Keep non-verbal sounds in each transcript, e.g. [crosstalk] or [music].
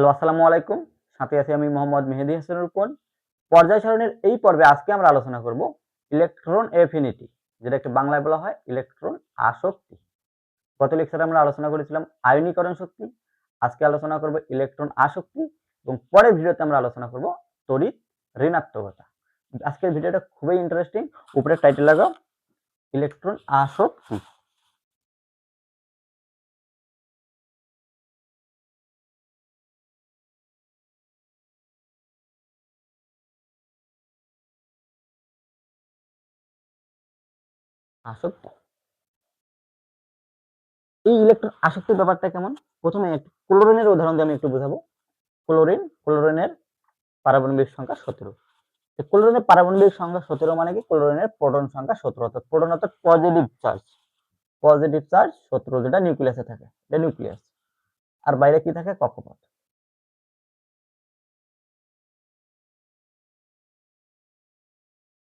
Hello, আসসালামু আলাইকুম। সাথে আছি আমি মোহাম্মদ মেহেদি হাসানুর উপন পর্যায় সারণীর এই পর্বে আজকে আমরা আলোচনা করব ইলেকট্রন এফিনিটি, যেটা একটু বাংলায় বলা হয় ইলেকট্রন আসক্তি। গত লেকচারে আমরা আলোচনা করেছিলাম আয়নীকরণ শক্তি, আজকে আলোচনা করব ইলেকট্রন আসক্তি, এবং পরের ভিডিওতে আমরা আলোচনা করব তড়িৎ ঋণাত্মকতা। আজকের ভিডিওটা খুবই ইন্টারেস্টিং উপরে টাইটেল লাগাও, ইলেকট্রন আসক্তি। আসক্তি। এই ইলেকট্রন আসক্তির ব্যাপারটা কেমন? প্রথমে ক্লোরিনের উদাহরণ দিয়ে আমি একটু বোঝাবো। ক্লোরিন ক্লোরিনের পারমাণবিক সংখ্যা সতেরো। ক্লোরিনের পারমাণবিক সংখ্যা সতেরো মানে কি? ক্লোরিনের প্রোটন সংখ্যা সতেরো। অর্থাৎ প্রোটন অর্থাৎ পজিটিভ চার্জ পজিটিভ চার্জ সতেরো, যেটা নিউক্লিয়াসে থাকে। এটা নিউক্লিয়াস আর বাইরে কি থাকে? কক্ষপথ।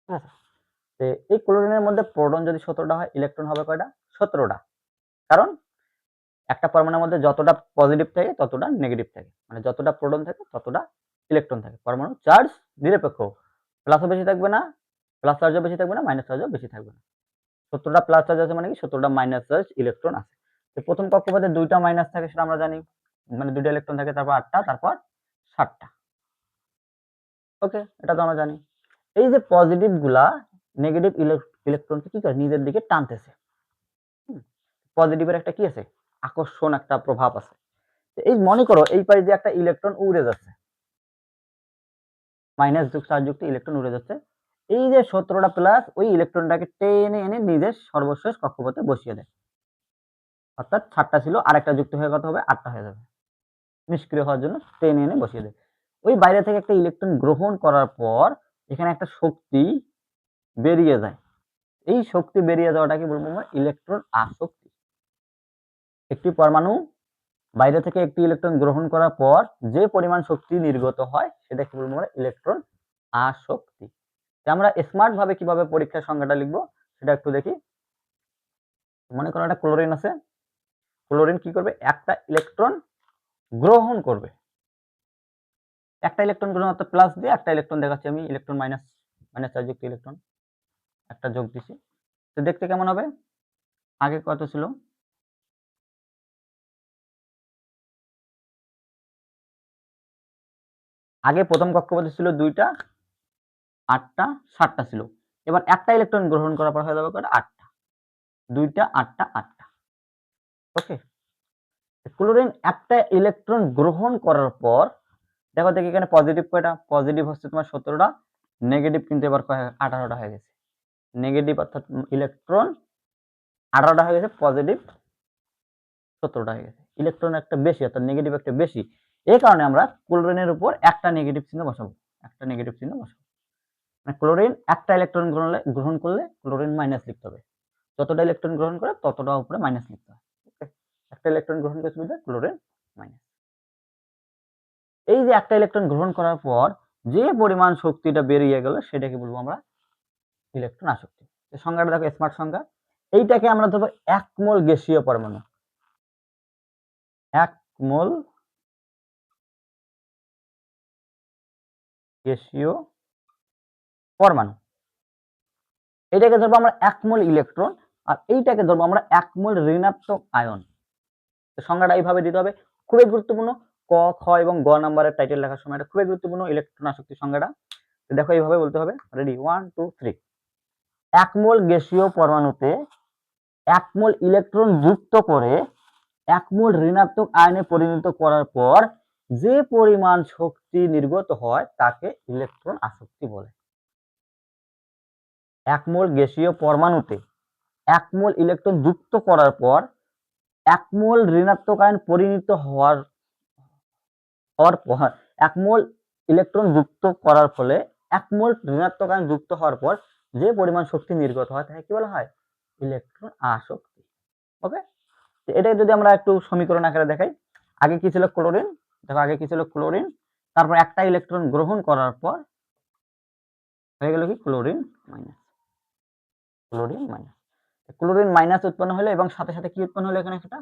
আছে? তো এই ক্লোরিনের মধ্যে প্রোটন যদি সতেরোটা হয় ইলেকট্রন হবে কয়টা? সতেরোটা। কারণ একটা পরমাণুর মধ্যে যতটা পজিটিভ থাকে, ততটা নেগেটিভ থাকে। মানে যতটা প্রোটন থাকে, ততটা ইলেকট্রন থাকে। পরমাণু চার্জ নিরপেক্ষ। প্লাসও বেশি থাকবে না প্লাস চার্জও বেশি থাকবে না মাইনাস চার্জও বেশি থাকবে না। সত্তরটা প্লাস চার্জ আছে মানে কি? সত্তরটা মাইনাস চার্জ ইলেকট্রন আছে। তো প্রথম কক্ষপথে দুইটা মাইনাস থাকে সেটা আমরা জানি। মানে দুইটা ইলেকট্রন থাকে, তারপর আটটা, তারপর ষাটটা। ওকে এটা তো আমরা জানি। এই যে পজিটিভগুলা নেগেটিভ ইলেকট্রনকে কি করে? নিজের দিকে টানতেছে। পজিটিভের একটা কি আছে? আকর্ষণ একটা প্রভাব আছে। এই মনে করো, এই পাশে যে একটা ইলেকট্রন উড়ে যাচ্ছে। মাইনাস যুক্ত চার যুক্ত ইলেকট্রন উড়ে যাচ্ছে। এই যে সতেরোটা প্লাস ওই ইলেকট্রনটাকে টেনে এনে নিজের সর্বশেষ কক্ষপথে বসিয়ে দেয়। অর্থাৎ সাতটা ছিল আর একটা যুক্ত হয়ে কত হবে? আটটা হয়ে যাবে। নিষ্ক্রিয় হওয়ার জন্য টেনে এনে বসিয়ে দেয়। ওই বাইরে থেকে একটা ইলেকট্রন গ্রহণ করার পর, এখানে একটা শক্তি বেরিয়ে যায়। এই শক্তি বেরিয়ে যাওয়াটাকে বলব আমরা? ইলেকট্রন আসক্তি। একটি পরমাণু বাইরে থেকে একটি ইলেকট্রন গ্রহণ করার পর যে পরিমাণ শক্তি নির্গত হয় সেটাকে বলব আমরা? ইলেকট্রন আসক্তি। আমরা স্মার্ট ভাবে কীভাবে পরীক্ষার সংখ্যাটা লিখব? সেটা একটু দেখি। মনে করো একটা ক্লোরিন আছে। ক্লোরিন কি করবে? একটা ইলেকট্রন গ্রহণ করবে। একটা ইলেকট্রন গ্রহণ অর্থাৎ প্লাস দিয়ে একটা ইলেকট্রন দেখাচ্ছি আমি। ইলেকট্রন মাইনাস মাইনাস চার্জযুক্ত ইলেকট্রন একটা যোগ দিছি। তো দেখতে কেমন হবে? আগে কত ছিল? আগে প্রথম কক্ষপথে ছিল দুইটা, আটটা, সাতটা ছিল। এবার একটা ইলেকট্রন গ্রহণ করার পর হয়ে যাবে কয়টা? আটটা। দুইটা, আটটা আটটা। ওকে ক্লোরিন একটা ইলেকট্রন গ্রহণ করার পর, দেখো দেখি এখানে পজিটিভ কয়টা? পজিটিভ হচ্ছে তোমার সতেরোটা নেগেটিভ কিন্তু এবার আঠারোটা হয়ে গেছে। নেগেটিভ অর্থাৎ ইলেকট্রন আঠারোটা হয়ে গেছে পজিটিভ সতেরোটা হয়ে গেছে। ইলেকট্রন একটা বেশি, অর্থাৎ নেগেটিভ একটা বেশি। এই কারণে আমরা ক্লোরিনের উপর একটা নেগেটিভ চিহ্ন বসাবো। একটা নেগেটিভ চিহ্ন বসাবো। মানে ক্লোরিন একটা ইলেকট্রন গ্রহণ গ্রহণ করলে ক্লোরিন মাইনাস লিখতে হবে। যতটা ইলেকট্রন গ্রহণ করে ততটা উপরে মাইনাস লিখতে হবে একটা ইলেকট্রন গ্রহণ করে বুঝলে ক্লোরিন মাইনাস এই যে একটা ইলেকট্রন গ্রহণ করার পর যে পরিমাণ শক্তিটা বেরিয়ে গেল, সেটাকে বলব আমরা ইলেকট্রন আসক্তি সংজ্ঞাটা দেখো স্মার্ট সংজ্ঞা, এইটাকে আমরা ধরবো এক মোল গ্যাসীয় পরমাণু। এক মোল গ্যাসীয় পরমাণু। এটাকে ধরবো আমরা এক মোল ইলেকট্রন, আর এইটাকে ধরবো আমরা এক মোল ঋণাত্মক আয়ন। সংজ্ঞাটা এইভাবে দিতে হবে। খুবই গুরুত্বপূর্ণ, ক, খ এবং গ নাম্বারের টাইটেল লেখার সময় এটা খুবই গুরুত্বপূর্ণ ইলেকট্রন আসক্তি সংজ্ঞাটা দেখো এইভাবে বলতে হবে। রেডি ওয়ান টু থ্রি এক মোল গ্যাসীয় পরমাণুতে এক মোল ইলেকট্রন যুক্ত করে এক মোল ঋণাত্মক আয়নে পরিণত করার পর যে পরিমাণ শক্তি নির্গত হয় তাকে ইলেকট্রন আসক্তি বলে। এক মোল গ্যাসীয় পরমাণুতে এক মোল ইলেকট্রন যুক্ত করার পর এক মোল ঋণাত্মক আয়ন পরিণত হওয়ার হওয়ার পর এক মোল ইলেকট্রন যুক্ত করার ফলে এক মোল ঋণাত্মক আয়ন যুক্ত হওয়ার পর যে পরিমাণ শক্তি নির্গত হয় তাকে কি বলা হয়? ইলেকট্রন আসক্তি। ওকে এটা যদি আমরা একটু সমীকরণ আকারে দেখাই, আগে কি ছিল ক্লোরিন দেখো, আগে কি ছিল ক্লোরিন তারপর একটা ইলেকট্রন গ্রহণ করার পর হয়ে গেল কি? Chlorine minus chlorine minus chlorine minus উৎপন্ন হলো এবং সাথে সাথে কি উৎপন্ন হলো এখানে একটা?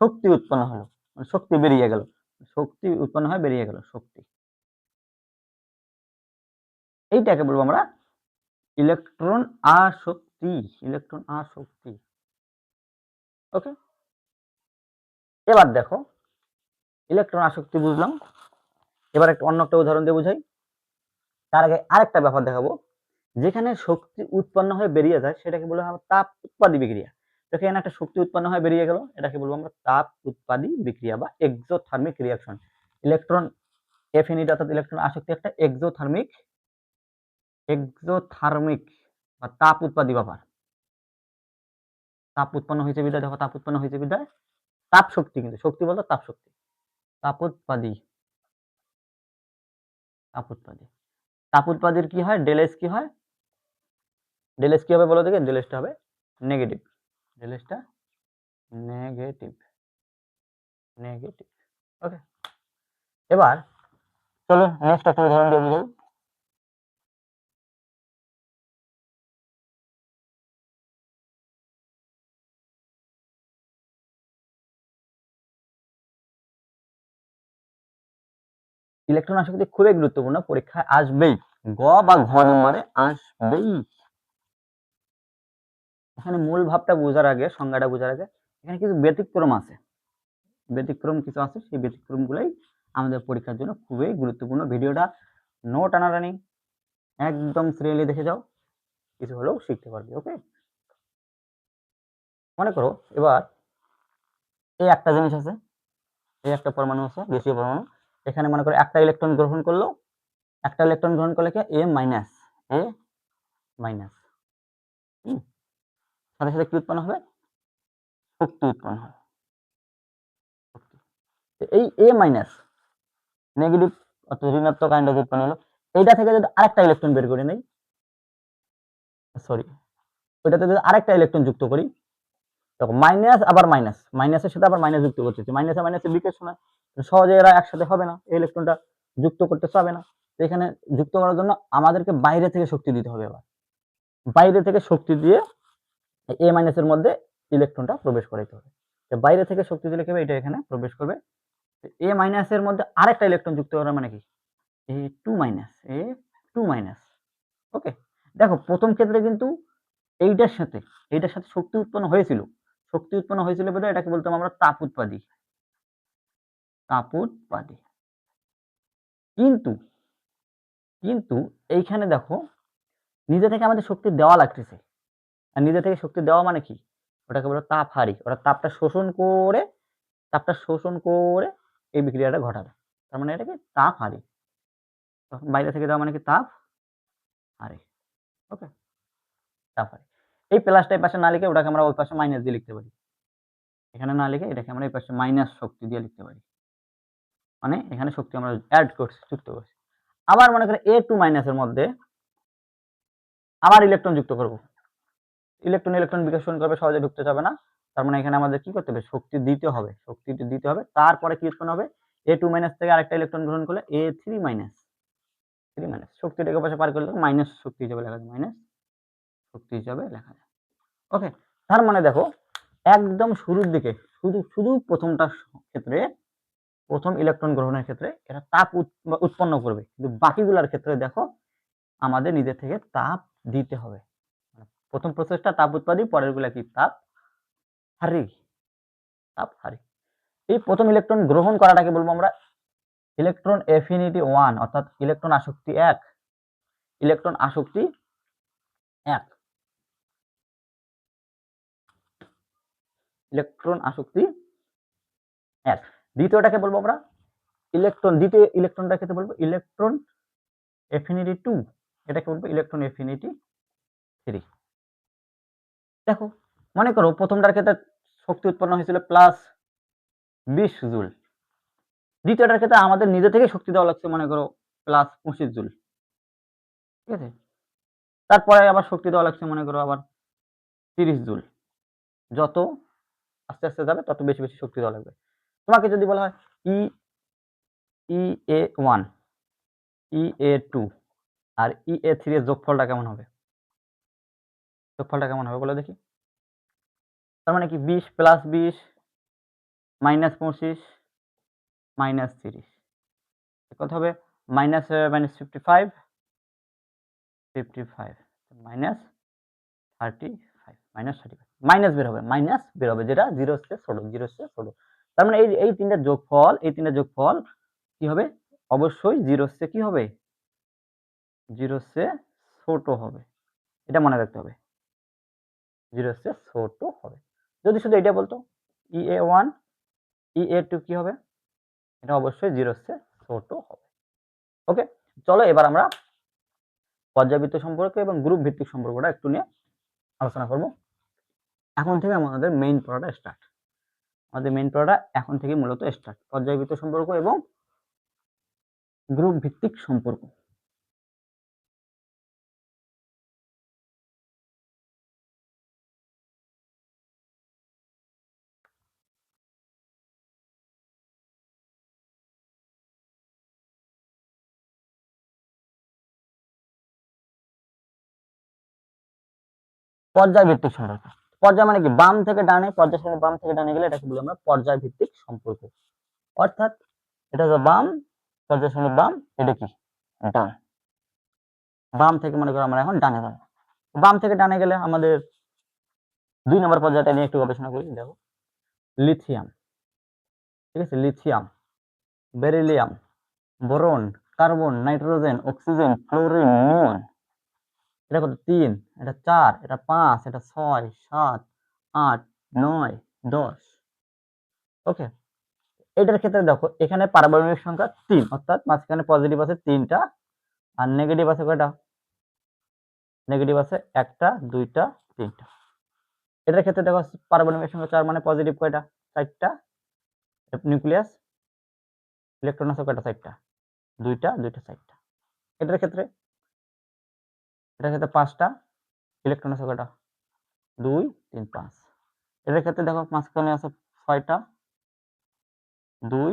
শক্তি উৎপন্ন হলো। মানে শক্তি বেরিয়ে গেল। শক্তি উৎপন্ন হয়, বেরিয়ে গেল, শক্তি। এইটাকে বলব আমরা ইলেকট্রন আসক্তি ইলেকট্রন আসক্তি ওকে? এবার দেখো, ইলেকট্রন আসক্তি বুঝলাম। এবার একটা অন্য একটা উদাহরণ দিয়ে বুঝাই। তার আগে আরেকটা ব্যাপার দেখাবো। যেখানে শক্তি উৎপন্ন হয়ে বেরিয়ে যায়, সেটাকে বলা হয় তাপ উৎপাদী বিক্রিয়া। এখানে একটা শক্তি উৎপন্ন হয়ে বেরিয়ে গেল, এটাকে বলব আমরা তাপ উৎপাদী বিক্রিয়া বা এক্সোথার্মিক রিয়াকশন ইলেকট্রন এফিনিটি অর্থাৎ ইলেকট্রন আসক্তি একটা এক্সোথার্মিক এক্সোথার্মিক বা তাপ উৎপাদী ব্যাপার তাপ উৎপন্ন হয়েছে বিদায়, দেখো তাপ উৎপন্ন হয়েছে বিদায়। তাপ শক্তি কিন্তু, শক্তি বলতো তাপ শক্তি। তাপ উৎপাদী। তাপ উৎপাদী। তাপ উৎপাদীর কি হয়? ডেলেস কি হয়? ডেলেস কি হবে বলো দেখে? ডেলেসটা হবে নেগেটিভ ডেলেসটা নেগেটিভ নেগেটিভ ওকে এবার চলো নেক্সট একটা উদাহরণ দিয়ে বুঝাই। ইলেকট্রন আসক্তি খুবই গুরুত্বপূর্ণ পরীক্ষায় আসবেই। গ বা ঘ নম্বরে আসবেই। এখানে মূল ভাবটা বোঝার আগে, সংজ্ঞাটা বোঝার আগে, এখানে কিছু ব্যতিক্রম আছে। ব্যতিক্রম কিছু আছে, সেই ব্যতিক্রম গুলাই আমাদের পরীক্ষার জন্য খুবই গুরুত্বপূর্ণ। ভিডিওটা নো টানাটানি, একদম সিরিয়ালি দেখে যাও, কিছু হলেও শিখতে পারবে ওকে মনে করো, এবার এই একটা জিনিস আছে, এই একটা পরমাণু আছে, দেশীয় পরমাণু। এখানে মনে করো একটা ইলেকট্রন গ্রহণ করল, একটা ইলেকট্রন গ্রহণ করলে কি এ মাইনাস এ মাইনাস সাথে সাথে কি উৎপন্ন হবে? শক্তি উৎপন্ন হবে। এই এ মাইনাস নেগেটিভ অর্থাৎ ঋণাত্মক আইন উৎপন্ন হলো। এইটা থেকে যদি আরেকটা ইলেকট্রন বের করে নেই সরি ওইটাতে যদি আরেকটা ইলেকট্রন যুক্ত করি, তখন মাইনাস আবার মাইনাস মাইনাসের সাথে আবার মাইনাস যুক্ত করতেছি মাইনাসে মাইনাসে হয় তো সহজে এরা একসাথে হবে না, এই ইলেকট্রনটা যুক্ত করতে পারবে না। এখানে যুক্ত করার জন্য আমাদেরকে বাইরে থেকে শক্তি দিতে হবে এবার। বাইরে থেকে শক্তি দিয়ে এ মাইনাসের মধ্যে ইলেকট্রনটা প্রবেশ করাইতে হবে। বাইরে থেকে শক্তি দিলে কি হবে? এটা এখানে প্রবেশ করবে। এ মাইনাসের মধ্যে আরেকটা ইলেকট্রন যুক্ত করা মানে কি? A two minus A two minus okay দেখো, প্রথম ক্ষেত্রে কিন্তু এইটার সাথে এইটার সাথে শক্তি উৎপন্ন হয়েছিল। শক্তি উৎপন্ন হয়েছিল বোধ এটাকে বলতাম আমরা তাপ উৎপাদী। তাপ উৎপাদী কিন্তু কিন্তু এইখানে দেখো, নিজে থেকে আমাদের শক্তি দেওয়া লাগতেছে। আর নিজে থেকে শক্তি দেওয়া মানে কি? ওটাকে বলে তাপ হারি ওরা তাপটা শোষণ করে, তাপটা শোষণ করে এই বিক্রিয়াটা ঘটাবে। তার মানে এটাকে তাপ হারি তখন বাইরে থেকে দেওয়া মানে কি? তাপ হারি ওকে? তাপ হারি এই প্লাসটা এই পাশে না লিখে ওটাকে আমরা ওই পাশে মাইনাস দিয়ে লিখতে পারি। এখানে না লিখে এটাকে আমরা এই পাশে মাইনাস শক্তি দিয়ে লিখতে পারি। মানে এখানে শক্তি আমরা অ্যাড করছি, যুক্ত করছি। আবার মনে করে এ টু মাইনাসের মধ্যে আবার ইলেকট্রন যুক্ত করব। ইলেকট্রন ইলেকট্রন বিকর্ষণ করবে, সহজে ঢুকতে যাবে না। তার মানে এখানে আমাদের কি করতে হবে? শক্তি দিতে হবে শক্তি দিতে হবে। তারপরে কি উৎপন্ন হবে? এ টু মাইনাস থেকে আরেকটা ইলেকট্রন গ্রহণ করলে A three minus three minus শক্তিটাকে পাশে পার করলে মাইনাস শক্তি হিসাবে লেখা যায় মাইনাস শক্তি হিসাবে লেখা যায়। ওকে তার মানে দেখো, একদম শুরুর দিকে, শুধু শুধু প্রথমটা ক্ষেত্রে প্রথম ইলেকট্রন গ্রহণের ক্ষেত্রে এটা তাপ উৎ- উৎপন্ন করবে। কিন্তু বাকিগুলোর ক্ষেত্রে দেখো, আমাদের নিজে থেকে তাপ দিতে হবে। মানে প্রথম প্রসেসটা তাপ উৎপাদী পরেরগুলা কি? তাপ হারি। তাপ হারি। এই প্রথম ইলেকট্রন গ্রহণ করাটাকে বলব আমরা ইলেকট্রন এফিনিটি ওয়ান অর্থাৎ ইলেকট্রন আসক্তি এক। ইলেকট্রন আসক্তি এক। ইলেকট্রন আসক্তি এক। দ্বিতীয়টাকে বলব আমরা? ইলেকট্রন দ্বিতীয় ইলেকট্রনটাকে তো বলব? ইলেকট্রন এফিনিটি টু এটাকে বলব ইলেকট্রন এফিনিটি থ্রি দেখো, মনে করো প্রথমটার ক্ষেত্রে শক্তি উৎপন্ন হয়েছিল প্লাস বিশ জুল। দ্বিতীয়টার ক্ষেত্রে আমাদের নিজে থেকে শক্তি দেওয়া লাগছে, মনে করো প্লাস পঁচিশ জুল। ঠিক আছে? তারপরে আবার শক্তি দেওয়া লাগছে, মনে করো, আবার তিরিশ জুল। যত আস্তে আস্তে যাবে, তত বেশি বেশি শক্তি দেওয়া লাগবে। তোমাকে যদি বলা হয় E E A one E A two R E A three এর যোগফলটা কেমন হবে? যোগফলটা কেমন হবে বলে দেখি। তার মানে কি বিশ প্লাস বিশ মাইনাস পঁচিশ মাইনাস তিরিশ। কত হবে? Minus minus fifty five fifty five minus thirty five minus thirty five minus বের হবে মাইনাস বের হবে যেটা জিরো হচ্ছে ষোলো জিরো হচ্ছে ষোলো। তার মানে এই এই তিনটা যোগফল, এই তিনটা যোগফল কি হবে? অবশ্যই জিরো হচ্ছে কি হবে? জিরো হচ্ছে ছোট হবে। এটা মনে রাখতে হবে। জিরো হচ্ছে ছোট হবে। যদি শুধু এটা বলতো ই A one E A two কি হবে? এটা অবশ্যই জিরো হচ্ছে ছোট হবে। ওকে চলো এবার আমরা পর্যাবৃত্ত সম্পর্ক এবং গ্রুপ ভিত্তিক সম্পর্কটা একটু নিয়ে আলোচনা করব। এখন থেকে আমাদের মেইন পড়াটা স্টার্ট আমাদের মেইন পড়াটা এখন থেকে মূলত স্টার্ট পর্যায়বৃত্ত সম্পর্ক এবং গ্রুপ ভিত্তিক সম্পর্ক। পর্যায়ভিত্তিক সম্পর্ক। পর্যায় মানে কি? বাম থেকে ডানে, পর্যায় সারণী বাম থেকে ডানে গেলে এটাকে বলি আমরা পর্যায় ভিত্তিক সম্পর্ক। অর্থাৎ এটা হচ্ছে বাম, পর্যায় সারণী বাম, এটা কি? ডান। বাম থেকে মনে করো আমরা এখন ডানে যাব। বাম থেকে ডানে গেলে আমাদের দুই নম্বর পর্যায়টা নিয়ে একটু গবেষণা করি, দেখো। লিথিয়াম। ঠিক আছে? Lithium, beryllium, boron, carbon, nitrogen, oxygen fluorine neon. এটা কত? তিন, এটা চার, এটা পাঁচ, এটা ছয়, সাত, আট, নয়, দশ। ওকে, এটার ক্ষেত্রে দেখো, এখানে পারমাণবিক সংখ্যা তিন, অর্থাৎ মাঝখানে পজিটিভ আছে তিনটা আর নেগেটিভ আছে কয়টা? নেগেটিভ আছে একটা, দুইটা, তিনটা। এটার ক্ষেত্রে দেখো, পারমাণবিক সংখ্যা চার মানে পজিটিভ কয়টা? চারটা। নিউক্লিয়াস ইলেকট্রন আছে কয়টা? চারটা। দুইটা দুইটা, চারটা। এটার ক্ষেত্রে এটার ক্ষেত্রে পাঁচটা ইলেকট্রন আছে কয়টা দুই, তিন, পাঁচ। এটার ক্ষেত্রে দেখো মাঝখানে আছে ছয়টা। দুই,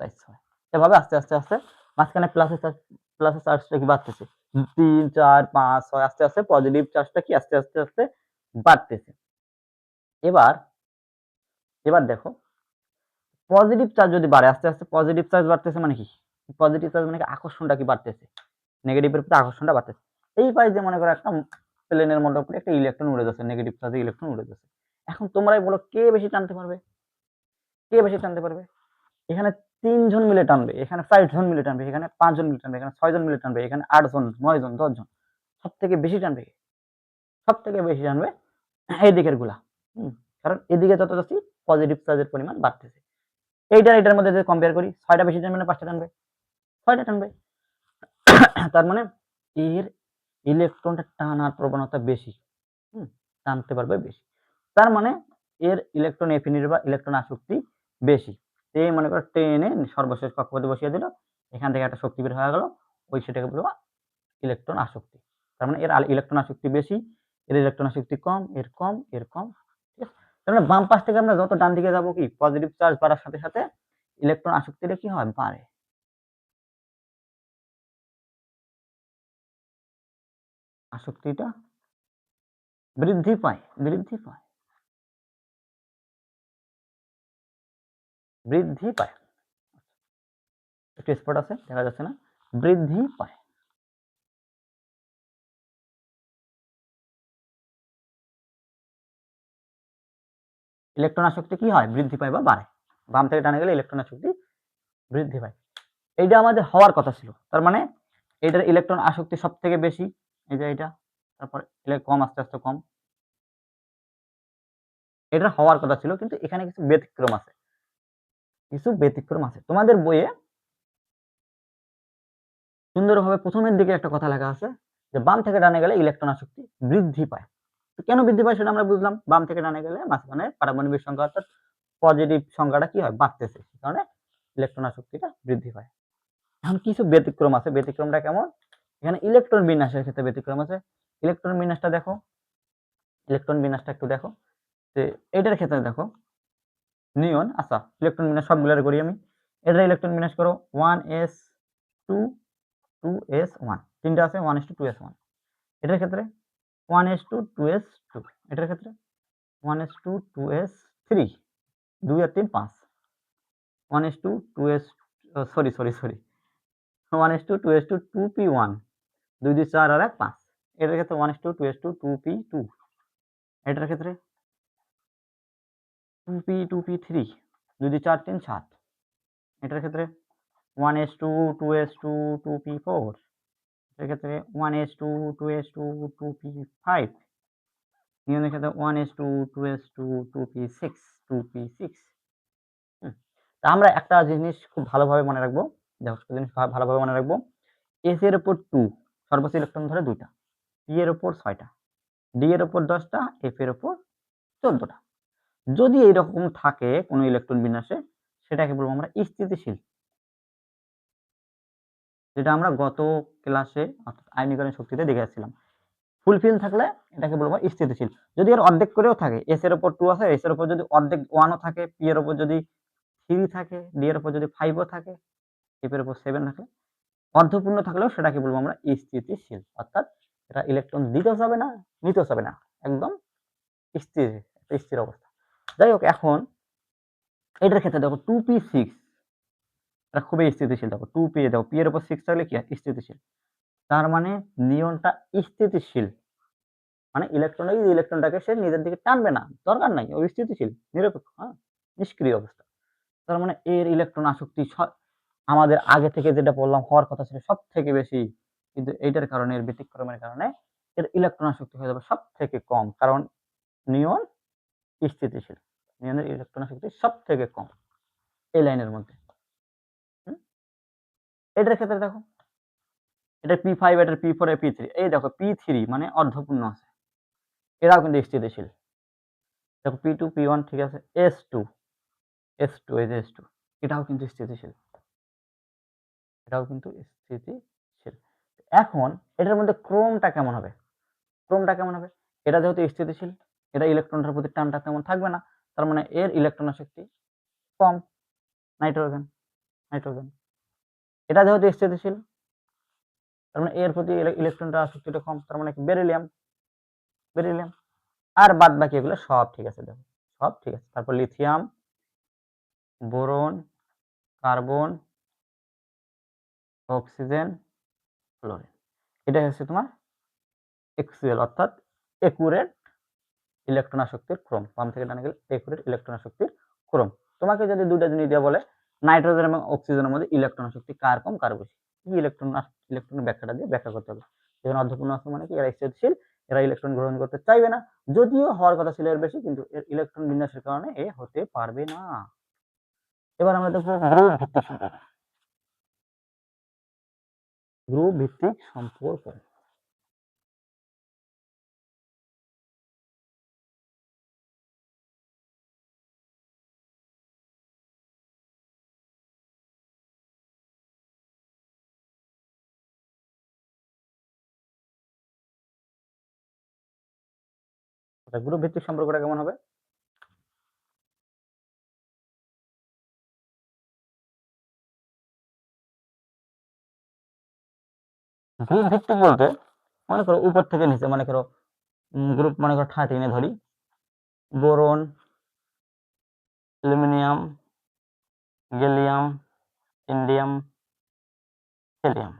চার, ছয়। এভাবে আস্তে আস্তে আস্তে মাঝখানে প্লাসের প্লাসের চার্জটা কি বাড়তেছে। তিন, চার, পাঁচ, ছয়, আস্তে আস্তে পজিটিভ চার্জটা কি আস্তে আস্তে আস্তে বাড়তেছে। এবার এবার দেখো পজিটিভ চার্জ যদি বাড়ে, আস্তে আস্তে পজিটিভ চার্জ বাড়তেছে মানে কি? পজিটিভ চার্জ মানে কি? আকর্ষণটা কি বাড়তেছে? নেগেটিভের প্রতি আকর্ষণটা বাড়তেছে। এই পাশে যে মনে করো একটা প্লেনের মধ্যে একটা ইলেকট্রন উড়ে যাচ্ছে নেগেটিভ চার্জে ইলেকট্রন উড়ে যাচ্ছে। এখন তোমরাই বলো, কে বেশি টানতে পারবে? কে বেশি টানতে পারবে? এখানে তিনজন মিলে টানবে, এখানে জন মিলে টানবে, এখানে পাঁচজন মিলে টানবে, এখানে ছয়জন মিলে টানবে, এখানে আটজন, নয়জন, দশজন সব থেকে বেশি টানবে সব থেকে বেশি টানবে এই দিকেরগুলা। কারণ এদিকে যত যাচ্ছি পজিটিভ চার্জের পরিমাণ বাড়তেছে। এইটার এটার মধ্যে যদি কম্পেয়ার করি, ছয়টা বেশি টানবে না, পাঁচটা টানবে? ছয়টা টানবে। [coughs] তার মানে এর ইলেকট্রনটা টানার প্রবণতা বেশি, হুম, টানতে পারবে বেশি। তার মানে এর ইলেকট্রন এফিনিটি বা ইলেকট্রন আসক্তি বেশি। এই মনে করো টেনে সর্বশেষ কক্ষপথে বসিয়ে দিল, এখান থেকে একটা শক্তি বের হয়ে গেল, ওই সেটাকে বলব ইলেকট্রন আসক্তি। তার মানে এর ইলেকট্রন আসক্তি বেশি, এর ইলেকট্রন আসক্তি কম, এর কম এর কম, ঠিক আছে? তার মানে বাম পাশ থেকে আমরা যত ডান দিকে যাব কি পজিটিভ চার্জ বাড়ার সাথে সাথে ইলেকট্রন আসক্তিটা কি হয়? বাড়ে। আসক্তিটা বৃদ্ধি পায় বৃদ্ধি পায়। বৃদ্ধি পায়। একটু স্পট আছে, দেখা যাচ্ছে না? বৃদ্ধি পায়। ইলেকট্রন আসক্তি কি হয়? বৃদ্ধি পায় বা বাড়ে। বাম থেকে টানে গেলে ইলেকট্রন আসক্তি বৃদ্ধি পায়। এইটা আমাদের হওয়ার কথা ছিল। তার মানে এটার ইলেকট্রন আসক্তি সব থেকে বেশি। এই যে এটা তারপর কম, আস্তে আস্তে কম। এটা হওয়ার কথা ছিল, কিন্তু এখানে কিছু ব্যতিক্রম আছে। কিছু ব্যতিক্রম আছে। তোমাদের বইয়ে সুন্দরভাবে প্রথমের দিকে একটা কথা লেখা আছে যে, বাম থেকে ডানে গেলে ইলেকট্রন আসক্তি বৃদ্ধি পায়। তো কেন বৃদ্ধি পায় সেটা আমরা বুঝলাম। বাম থেকে ডানে গেলে মাঝখানে পারমাণবিক সংখ্যা, অর্থাৎ পজিটিভ সংখ্যাটা কি হয়? বাড়তেছে। কারণে ইলেকট্রন আসক্তিটা বৃদ্ধি পায়। এখন কিছু ব্যতিক্রম আছে। ব্যতিক্রমটা কেমন? এখানে ইলেকট্রন বিন্যাসের ক্ষেত্রে ব্যতিক্রম আছে। ইলেকট্রন বিন্যাসটা দেখো। ইলেকট্রন বিন্যাসটা একটু দেখো। যে এটার ক্ষেত্রে দেখো, নিয়ন আচ্ছা ইলেকট্রন বিন্যাস সবগুলোর করি আমি। এটা ইলেকট্রন বিন্যাস করো one s two two s one তিনটা আছে one s two two s one এটার ক্ষেত্রে one s two two s two এটার ক্ষেত্রে one s two two s three দুই আর তিন, পাঁচ। One s two two s sorry sorry sorry one s two two s two two p one দুই দুই চার আর এক পাঁচ। এটার ক্ষেত্রে one s two two s two two p two এটার ক্ষেত্রে two p two p three দুই দুই চার, তিন, সাত। এটার ক্ষেত্রে one s two two s two two p four এটার ক্ষেত্রে one s two two s two two p five নিয়মের ক্ষেত্রে one s two two s two two p six two p six তা আমরা একটা জিনিস খুব ভালোভাবে মনে রাখব। জিনিস ভালোভাবে মনে রাখব। এস এর উপর টু সর্বোচ্চ ইলেকট্রন ধরে দুইটা। পি এর উপর ছয়টা। ডি এর উপর দশটা এফ এর উপর চোদ্দটা। যদি এইরকম থাকে কোনো ইলেকট্রন বিন্যাসে, সেটাকে বলব আমরা স্থিতিশীল। যেটা আমরা গত ক্লাসে অর্থাৎ আয়নীকরণ শক্তিতে দেখে আসছিলাম ফুলফিল থাকলে এটাকে বলব স্থিতিশীল। যদি এর অর্ধেক করেও থাকে এস এর ওপর টু আছে এস এর ওপর যদি অর্ধেক ওয়ানও থাকে পি এর উপর যদি থ্রি থাকে ডি এর উপর যদি ফাইভও থাকে এফ এর উপর সেভেন থাকে অর্ধপূর্ণ থাকলেও সেটাকে বলব আমরা স্থিতিশীল, অর্থাৎ এটা ইলেকট্রন দিতেও যাবে না নিতেও যাবে না, একদম স্থির স্থির অবস্থা। যাই হোক, এখন এটার ক্ষেত্রে দেখো টু পি সিক্স এটা খুবই স্থিতিশীল, দেখো টু পি দেখো পি এর উপর সিক্স থাকলে কি স্থিতিশীল। তার মানে নিয়নটা স্থিতিশীল মানে ইলেকট্রন ইলেকট্রনটাকে সে নিজের দিকে টানবে না, দরকার নাই, ও স্থিতিশীল, নিরপেক্ষ হ্যাঁ নিষ্ক্রিয় অবস্থা। তার মানে এর ইলেকট্রন আসক্তি আমাদের আগে থেকে যেটা বললাম হওয়ার কথা ছিল সব থেকে বেশি কিন্তু এইটার কারণে, এর ব্যতিক্রমের কারণে এর ইলেকট্রন আসক্তি হয়ে যাবে সব থেকে কম। কারণ নিয়ন স্থিতিশীল। নিয়নের ইলেকট্রন আসক্তি সব থেকে কম এই লাইনের মধ্যে। এটার ক্ষেত্রে দেখো, এটা পি ফাইভ এটার পি ফোর পি থ্রি এই দেখো পি থ্রি মানে অর্ধপূর্ণ আছে। এরাও কিন্তু স্থিতিশীল। দেখো পি টু পি ওয়ান ঠিক আছে এস টু এস টু এই যে এস টু এটাও কিন্তু স্থিতিশীল। এটাও কিন্তু স্থিতিশীল। এখন এটার মধ্যে ক্রোমটা কেমন হবে? ক্রোমটা কেমন হবে? এটা যেহেতু স্থিতিশীল, এটা ইলেকট্রনটার প্রতি টানটা তেমন থাকবে না, তার মানে এর ইলেকট্রন শক্তি কম নাইট্রোজেন নাইট্রোজেন। এটা যেহেতু স্থিতিশীল, তার মানে এর প্রতি ইলেকট্রনটা শক্তিটা কম, তার মানে বেরিলিয়াম বেরিলিয়াম। আর বাদ বাকি এগুলো সব ঠিক আছে, দেখো। সব ঠিক আছে। তারপর lithium, boron, carbon oxygen fluorine এটা হচ্ছে তোমার এক্সিএল অর্থাৎ একুরেট ইলেকট্রন আসক্তির ক্রম। বাম থেকে ডানে গেলে একুরেট ইলেকট্রন আসক্তির ক্রম। তোমাকে যদি দুইটা জিনিস দিয়ে বলে, নাইট্রোজেন এবং অক্সিজেনের মধ্যে ইলেকট্রন শক্তি কার কম কার বেশি কি ইলেকট্রন, ইলেকট্রনের ব্যাখ্যাটা দিয়ে ব্যাখ্যা করতে হবে। যেখানে অর্ধপূর্ণ আছে মানে কি? এরা স্থিতিশীল, এরা ইলেকট্রন গ্রহণ করতে চাইবে না। যদিও হওয়ার কথা ছিল এর বেশি, কিন্তু এর ইলেকট্রন বিন্যাসের কারণে এ হতে পারবে না। এবার আমরা দেখব গ্রুপ ভিত্তিক সম্পর্ক। গ্রুপ ভিত্তিক সম্পর্কটা কেমন হবে? গ্রুপ ভিত্তিক বলতে, মনে করো উপর থেকে নিচে, মনে করো গ্রুপ মনে করো থার্টিনে ধরি। Boron, aluminium, gallium, indium, helium.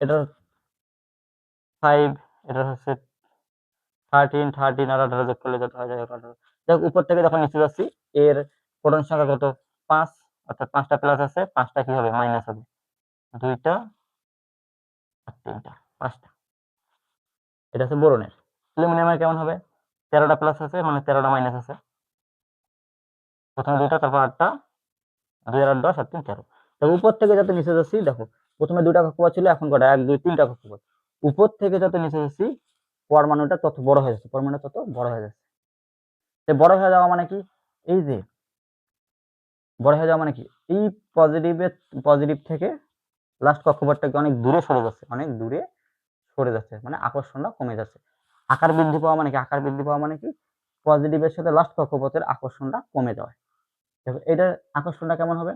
এটার ফাইভ এটা হচ্ছে থার্টিন থার্টিন আর আঠারো যোগ করলে যত হয় দেখ উপর থেকে যখন নিচে যাচ্ছি, এর প্রোটন সংখ্যা কত? পাঁচ, অর্থাৎ পাঁচটা প্লাস আছে, পাঁচটা কি হবে? মাইনাস হবে। দুইটা তিনটা পাঁচটা। এটা হচ্ছে বোরনের। অ্যালুমিনিয়ামের কেমন হবে? তেরোটা প্লাস আছে মানে তেরোটা মাইনাস আছে। প্রথমে তারপর আটটা। দুই দশ আর তিন, তেরো। তবে উপর থেকে যত যাচ্ছি, দেখো, প্রথমে দুইটা কক্ষপথ ছিল, এখন কটা? এক, দুই, তিনটা কক্ষপথ। উপর থেকে যত নিচে যাচ্ছি, পরমাণুটা তত বড় হয়ে যাচ্ছে, পরমাণুটা তত বড় হয়ে যাচ্ছে। তো বড় হয়ে যাওয়া মানে কি? এই যে, বড় হয়ে যাওয়া মানে কি? এই পজিটিভের পজিটিভ থেকে লাস্ট কক্ষপথটাকে অনেক দূরে সরে যাচ্ছে? অনেক দূরে সরে যাচ্ছে। মানে আকর্ষণটা কমে যাচ্ছে। আকার বৃদ্ধি পাওয়া মানে কি? আকার বৃদ্ধি পাওয়া মানে কি? পজিটিভের সাথে লাস্ট কক্ষপথের আকর্ষণটা কমে যাওয়া দেখো এটার আকর্ষণটা কেমন হবে?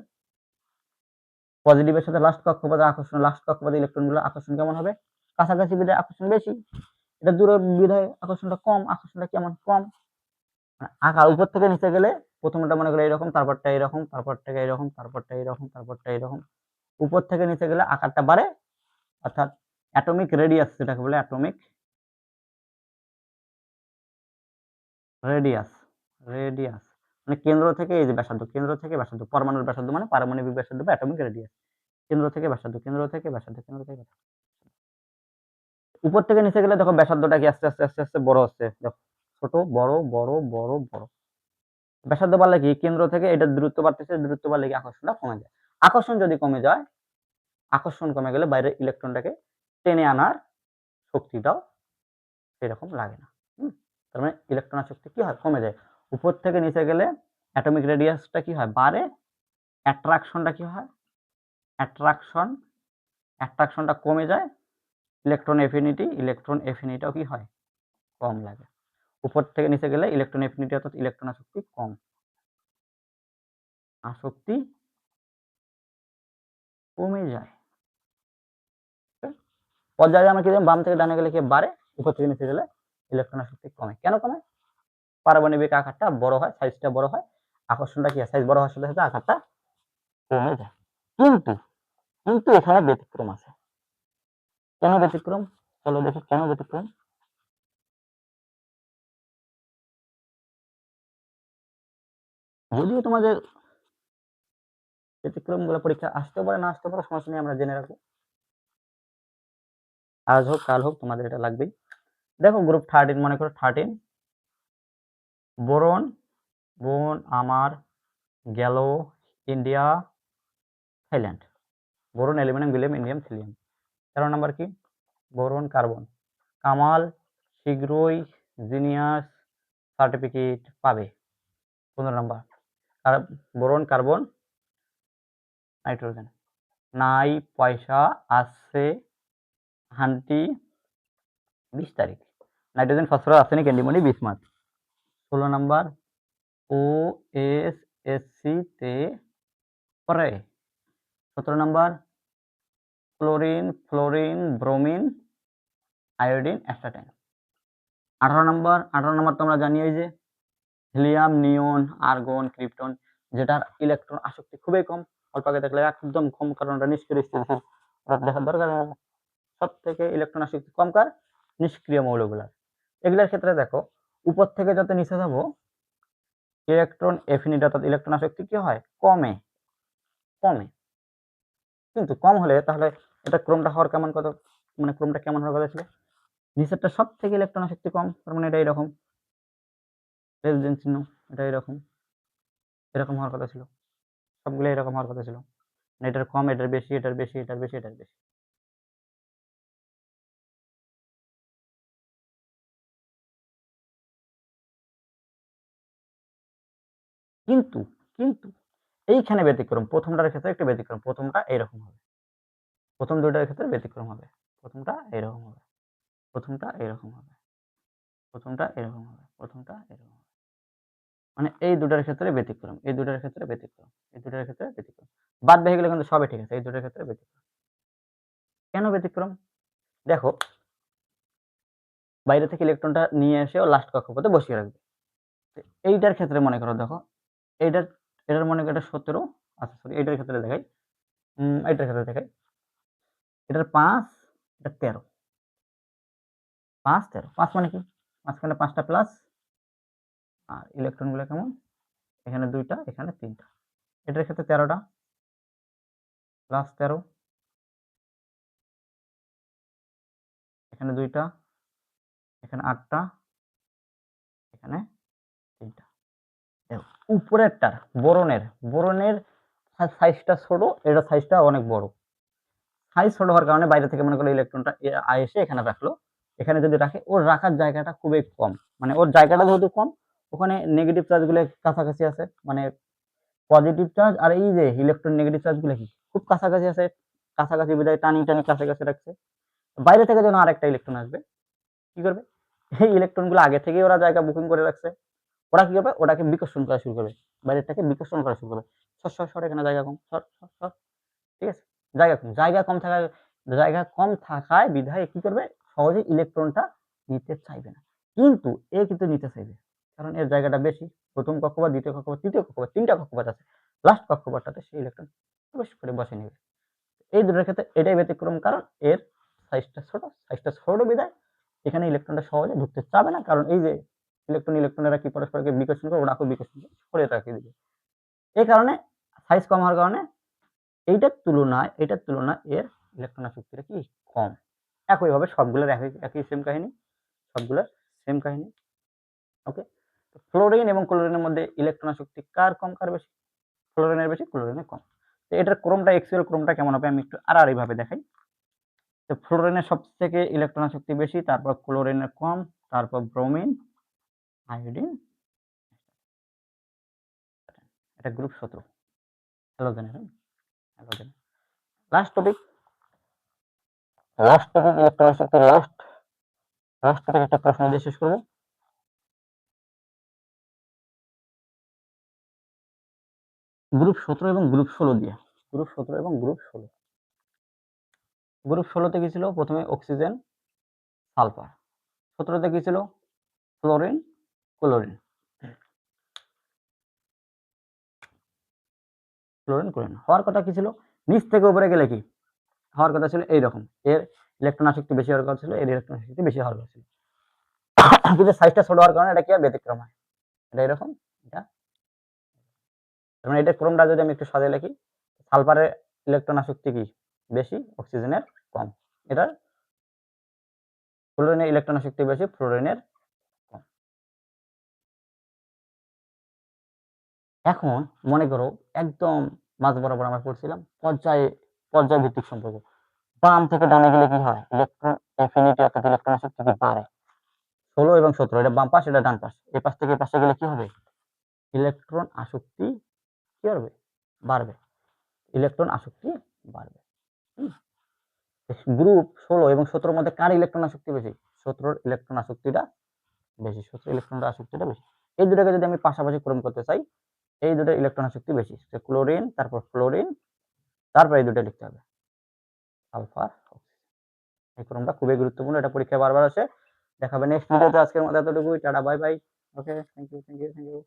পজিটিভের সাথে লাস্ট কক্ষপথের আকর্ষণ লাস্ট কক্ষপথের ইলেকট্রনগুলো আকর্ষণ কেমন হবে? কাছাকাছি বিধায় আকর্ষণ বেশি। এটা দূরের বিধায় আকর্ষণটা কম, আকর্ষণটা কেমন? কম। মানে আকার উপর থেকে নিচে গেলে প্রথমটা মনে করো এরকম, তারপরটা এরকম তারপরটা এরকম তারপরটা এরকম তারপরটা এরকম। উপর থেকে নিচে গেলে আকারটা বাড়ে, অর্থাৎ অ্যাটমিক রেডিয়াস যেটাকে বলে অ্যাটমিক রেডিয়াস রেডিয়াস মানে কেন্দ্র থেকে এই যে ব্যাসার্ধ, কেন্দ্র থেকে ব্যাসার্ধ, পরমাণুর ব্যাসার্ধ মানে পারমাণবিক ব্যাসার্ধ বা অ্যাটমিক রেডিয়াস কেন্দ্র থেকে ব্যাসার্ধ, কেন্দ্র থেকে ব্যাসার্ধ, কেন্দ্র থেকে ব্যাসার্ধ। উপর থেকে নিচে গেলে দেখো ব্যাসার্ধটা কি আস্তে আস্তে আস্তে আস্তে বড় হচ্ছে, দেখো ছোট, বড় বড় বড় বড়। ব্যাসার্ধ বাড়লে কি? কেন্দ্র থেকে এটা দূরত্ব বাড়তেছে, দূরত্ব বাড়লে কি? আকর্ষণটা কমে যায়। আকর্ষণ যদি কমে যায়, আকর্ষণ কমে গেলে বাইরের ইলেকট্রনটাকে টেনে আনার শক্তিটাও সেরকম লাগে না? তার মানে ইলেকট্রন শক্তি কি হয়? কমে যায়। উপর থেকে নিচে গেলে অ্যাটমিক রেডিয়াসটা কি হয়? বাড়ে। অ্যাট্রাকশনটা কি হয়? অ্যাট্রাকশন অ্যাট্রাকশনটা কমে যায়। ইলেকট্রন এফিনিটি ইলেকট্রন এফিনিটিও কি হয়? কম লাগে। উপর থেকে নিচে গেলে ইলেকট্রন এফিনিটি অর্থাৎ ইলেকট্রন আসক্তি কম। আসক্তি কমে যায়। পর্যায়ে আমরা কি বাম থেকে ডানে গেলে কি বাড়ে উপর থেকে নিচে গেলে ইলেকট্রন আসক্তি কমে। কেন কমে? পারমাণবিক আকারটা বড় হয় সাইজটা বড় হয়। আকর্ষণটা কি সাইজ বড় হওয়ার সাথে সাথে আকারটা কমে যায়। কিন্তু কিন্তু এখানে ব্যতিক্রম আছে। কেন ব্যতিক্রম? চলো দেখি কেন ব্যতিক্রম। যদিও তোমাদের ব্যতিক্রমগুলো পরীক্ষা আসতে পারে, না আসতে পারে, সমস্যা নেই, আমরা জেনে রাখব। আজ হোক, কাল হোক, তোমাদের এটা লাগবেই। দেখো গ্রুপ থার্টিন মনে করো থার্টিন বোরন, বোন আমার গেল India, Thailand. Boron, aluminium, gallium, indium thallium তেরো নম্বর কি? Boron, carbon. কামাল, শীঘ্রই জিনিয়াস সার্টিফিকেট পাবে। পনেরো নম্বর। Boron, carbon nitrogen. নাই পয়সা আসছে হান্টি বিশ তারিখ। Nitrogen phosphorus arsenic antimony bismuth ষোলো নাম্বার ও এস এস সি তে পরে। সতেরো number, chlorine, fluorine, bromine, iodine astatine আঠারো নম্বর আঠারো নম্বর তোমরা জানি ওই যে, হিলিয়াম, নিয়ন, আর্গন, ক্রিপ্টন, যেটার ইলেকট্রন আসক্তি খুবই কম। অল্প আগে দেখলে একদম কম কারণ ওটা নিষ্ক্রিয় স্থিতিশীল ওটা দেখার দরকার। সব থেকে ইলেকট্রন আসক্তি কম কার? নিষ্ক্রিয় মৌলগুলার। এগুলোর ক্ষেত্রে দেখো উপর থেকে যত নিচে যাব ইলেকট্রন এফিনিটি অর্থাৎ ইলেকট্রন আসক্তি কি হয়? কমে। কমে। কিন্তু কম হলে তাহলে এটা ক্রমটা হওয়ার কেমন কত? মানে ক্রমটা কেমন হওয়ার কথা ছিল? নিচেরটা সব থেকে ইলেকট্রন আসক্তি কম তার মানে এটা এরকম। রেজিডেন্স চিহ্ন এটা এরকম। এরকম হওয়ার কথা ছিল। সবগুলো এরকম হওয়ার কথা ছিল। মানে এটার কম, এটার বেশি এটার বেশি এটার বেশি এটার বেশি। কিন্তু কিন্তু এইখানে ব্যতিক্রম, প্রথমটার ক্ষেত্রে একটু ব্যতিক্রম, প্রথমটা এরকম হবে। প্রথম দুইটার ক্ষেত্রে ব্যতিক্রম হবে। প্রথমটা এরকম হবে। প্রথমটা এরকম হবে। প্রথমটা এরকম হবে। প্রথমটা এরকম হবে। মানে এই দুটার ক্ষেত্রে ব্যতিক্রম, এই দুটার ক্ষেত্রে ব্যতিক্রম, এই দুটার ক্ষেত্রে ব্যতিক্রম। বাদ হয়ে গেলে কিন্তু সবই ঠিক আছে, এই দুটার ক্ষেত্রে ব্যতিক্রম। কেন ব্যতিক্রম? দেখো, বাইরে থেকে ইলেকট্রনটা নিয়ে এসে ও লাস্ট কক্ষপথে বসিয়ে রাখবে। এইটার ক্ষেত্রে মনে করো, দেখো, এইটার, এটার মনে করো এটা সতেরো আচ্ছা সরি এইটার ক্ষেত্রে দেখাই। এইটার ক্ষেত্রে দেখাই। এটার পাঁচ, এটা তেরো। পাঁচ তেরো। পাঁচ মানে কি? পাঁচখানে পাঁচটা প্লাস আর ইলেকট্রনগুলো কেমন? এখানে দুইটা, এখানে তিনটা। এটার ক্ষেত্রে তেরোটা। প্লাস তেরো। এখানে দুইটা, এখানে আটটা, এখানে তিনটা। উপরেরটার, বোরনের বোরনের সাইজটা ছোট, এটা সাইজটা অনেক বড়। সাইজ ছোট হওয়ার কারণে বাইরে থেকে মনে করো ইলেকট্রনটা এসে এখানে রাখল। এখানে যদি রাখে, ওর রাখার জায়গাটা খুবই কম। মানে ওর জায়গাটা যেহেতু কম ওখানে নেগেটিভ চার্জগুলো কাছাকাছি আছে মানে পজিটিভ চার্জ আর এই যে ইলেকট্রন নেগেটিভ চার্জগুলো কি? খুব কাছাকাছি আছে, কাছাকাছি বিদায় টানি টানি কাছাকাছি রাখছে। বাইরে থেকে যেন আরেকটা ইলেকট্রন আসবে। কি করবে? এই ইলেকট্রনগুলো আগে থেকেই ওরা জায়গা বুকিং করে রাখছে। ওরা কি করবে? ওটাকে বিকর্ষণ করা শুরু করবে। বাইরেরটাকে বিকর্ষণ করা শুরু করবে। সর সর সর, এখানে জায়গা কম। সর সর সর। ঠিক আছে? জায়গা কম জায়গা কম থাকা, জায়গা কম থাকায় বিধায় কি করবে? সহজে ইলেকট্রনটা নিতে চাইবে না। কিন্তু এ কিন্তু নিতে চাইবে। কারণ এর জায়গাটা বেশি। প্রথম কক্ষপথ, দ্বিতীয় কক্ষপথ, তৃতীয় কক্ষপথ, তিনটা কক্ষপথ আছে। লাস্ট কক্ষপথটাতে সেই ইলেকট্রন প্রবেশ করে বসে নেবে। এই দুটোর ক্ষেত্রে এটাই ব্যতিক্রম কারণ এর সাইজটা ছোট সাইজটা ছোট বিদায় এখানে ইলেকট্রনটা সহজে ঢুকতে চাবে না। কারণ এই যে ইলেকট্রন ইলেকট্রনেরা কি পরস্পরকে বিকর্ষণ করে ওরা খুব বিকর্ষণ করে সরে রাখে দিবে। এই কারণে সাইজ কম হওয়ার কারণে এইটার তুলনায়, এটার তুলনায় এর ইলেকট্রন শক্তিটা কি কম। একইভাবে সবগুলোর একই একই সেম কাহিনী, সবগুলোর সেম কাহিনী। ওকে ফ্লোরিন এবং ক্লোরিনের মধ্যে ইলেকট্রন শক্তি কার কম, কার বেশি? ফ্লোরিনের বেশি ক্লোরিনের কম। তো এটার ক্রমটা এক্সুয়াল ক্রমটা কেমন হবে আমি একটু আর এইভাবে দেখাই। তো ফ্লোরিনের সব থেকে ইলেকট্রন শক্তি বেশি, তারপর ক্লোরিনের কম, তারপর ব্রোমিন আয়োডিন এটা গ্রুপ সতেরো। হ্যালোজেনের halogen last topic last topic electron শক্তি লাস্ট লাস্ট টপিক একটা প্রশ্ন দিয়ে শেষ করব। গ্রুপ সতেরো এবং গ্রুপ ষোলো দিয়ে। গ্রুপ সতেরো এবং গ্রুপ ষোলো। গ্রুপ ষোলোতে কি ছিল? প্রথমে অক্সিজেন, সালফার। সতেরোতে কি ছিল? Chlorine chlorine. Chlorine chlorine. হওয়ার কথা কি ছিল? নিচ থেকে উপরে গেলে কি? হওয়ার কথা ছিল এইরকম। এর ইলেকট্রন আসক্তি বেশি হওয়ার কথা ছিল, এর ইলেকট্রন আসক্তি বেশি হওয়ার কথা ছিল। কিন্তু সাইজটা ছোট হওয়ার কারণে এটা কি ব্যতিক্রম হয়? এটা এরকম? এটা তার মানে এটার ক্রমটা যদি আমি একটু সাজিয়ে লিখি সালফারের ইলেকট্রন আসক্তি কি? বেশি, অক্সিজেনের কম। এটার ফ্লোরিনের ইলেকট্রন আসক্তি বেশি, ফ্লোরিনের কম। এখন মনে করো একদম মাঝ বরাবর আমরা পড়ছিলাম পর্যায়ে পর্যায় ভিত্তিক সম্পর্ক। বাম থেকে ডানে গেলে কি হয়? ইলেকট্রন এফিনিটি অর্থাৎ ইলেকট্রন আসক্তি কি বাড়ে? ষোলো এবং সতেরো, এটা বাম পাশ, এটা ডান পাশ। এই পাশ থেকে এই পাশে গেলে কি হবে? ইলেকট্রন আসক্তি কি হবে? বাড়বে। ইলেকট্রন আসক্তি বাড়বে। গ্রুপ ষোলো এবং সতেরোর মধ্যে কার ইলেকট্রন আসক্তি বেশি? সতেরোর ইলেকট্রন আসক্তিটা বেশি সতেরো ইলেকট্রনের আসক্তিটা বেশি। এই দুটোকে যদি আমি পাশাপাশি ক্রম করতে চাই, এই দুটো ইলেকট্রন আসক্তি বেশি ক্লোরিন তারপর ফ্লোরিন তারপর এই দুটো লিখতে হবে। সালফার এই ক্রমটা খুবই গুরুত্বপূর্ণ, এটা পরীক্ষায় বারবার আসে। দেখাবে নেক্সট ভিডিওতে আজকের মতো এতটুকুই। Tata bye bye okay thank you thank you thank you